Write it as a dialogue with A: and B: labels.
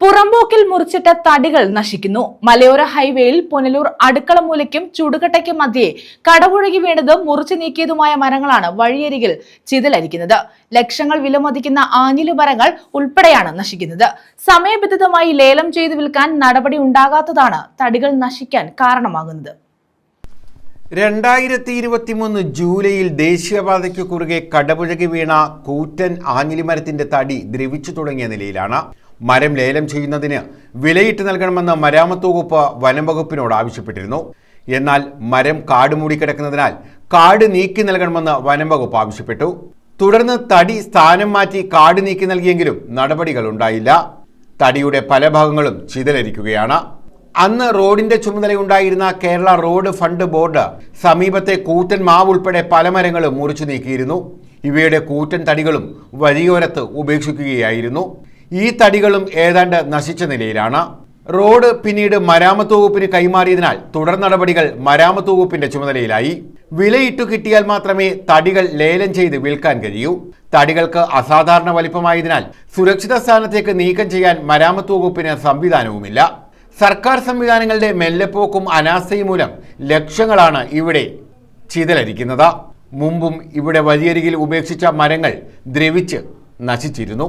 A: പുറമ്പോക്കിൽ മുറിച്ചിട്ട തടികൾ നശിക്കുന്നു. മലയോര ഹൈവേയിൽ പുനലൂർ അടുക്കളമൂലയ്ക്കും ചുടുകട്ടയ്ക്കും മധ്യേ കടപുഴകി വീണതും മുറിച്ചു നീക്കിയതുമായ മരങ്ങളാണ് വഴിയരികിൽ ചിതലരിക്കുന്നത്. ലക്ഷങ്ങൾ വിലമതിക്കുന്ന ആഞ്ഞിലു മരങ്ങൾ ഉൾപ്പെടെയാണ് നശിക്കുന്നത്. സമയബന്ധിതമായി ലേലം ചെയ്തു വിൽക്കാൻ നടപടി ഉണ്ടാകാത്തതാണ് തടികൾ നശിക്കാൻ കാരണമാകുന്നത്.
B: രണ്ടായിരത്തി ഇരുപത്തിമൂന്ന് ജൂലൈയിൽ ദേശീയപാതയ്ക്ക് കുറുകെ കടപുഴകി വീണ കൂറ്റൻ ആഞ്ഞിലിമരത്തിന്റെ തടി ദ്രവിച്ചു തുടങ്ങിയ നിലയിലാണ്. മരം ലേലം ചെയ്യുന്നതിന് വിലയിട്ട് നൽകണമെന്ന് മരാമത്ത് വകുപ്പ് വനം വകുപ്പിനോട് ആവശ്യപ്പെട്ടിരുന്നു. എന്നാൽ മരം കാട് മൂടിക്കിടക്കുന്നതിനാൽ കാട് നീക്കി നൽകണമെന്ന് വനം വകുപ്പ് ആവശ്യപ്പെട്ടു. തുടർന്ന് തടി സ്ഥാനം മാറ്റി കാട് നീക്കി നൽകിയെങ്കിലും നടപടികൾ ഉണ്ടായില്ല. തടിയുടെ പല ഭാഗങ്ങളും ചിതലരിക്കുകയാണ്. അന്ന് റോഡിന്റെ ചുമതലയുണ്ടായിരുന്ന കേരള റോഡ് ഫണ്ട് ബോർഡ് സമീപത്തെ കൂറ്റൻ മാവ് ഉൾപ്പെടെ പല മരങ്ങളും മുറിച്ചു നീക്കിയിരുന്നു. ഇവയുടെ കൂറ്റൻ തടികളും വഴിയോരത്ത് ഉപേക്ഷിക്കുകയായിരുന്നു. ഈ തടികളും ഏതാണ്ട് നശിച്ച നിലയിലാണ്. റോഡ് പിന്നീട് മരാമത്ത് വകുപ്പിന് കൈമാറിയതിനാൽ തുടർ നടപടികൾ മരാമത്ത് വകുപ്പിന്റെ ചുമതലയിലായി. വിലയിട്ടു കിട്ടിയാൽ മാത്രമേ തടികൾ ലേലം ചെയ്ത് വിൽക്കാൻ കഴിയൂ. തടികൾക്ക് അസാധാരണ വലിപ്പമായതിനാൽ സുരക്ഷിത സ്ഥാനത്തേക്ക് നീക്കം ചെയ്യാൻ മരാമത്ത് വകുപ്പിന് സംവിധാനവുമില്ല. സർക്കാർ സംവിധാനങ്ങളുടെ മെല്ലെപ്പോക്കും അനാസ്ഥയും മൂലം ലക്ഷങ്ങളാണ് ഇവിടെ ചിതലരിക്കുന്നത്. മുമ്പും ഇവിടെ വലിയരികിൽ ഉപേക്ഷിച്ച മരങ്ങൾ ദ്രവിച്ച് നശിച്ചിരുന്നു.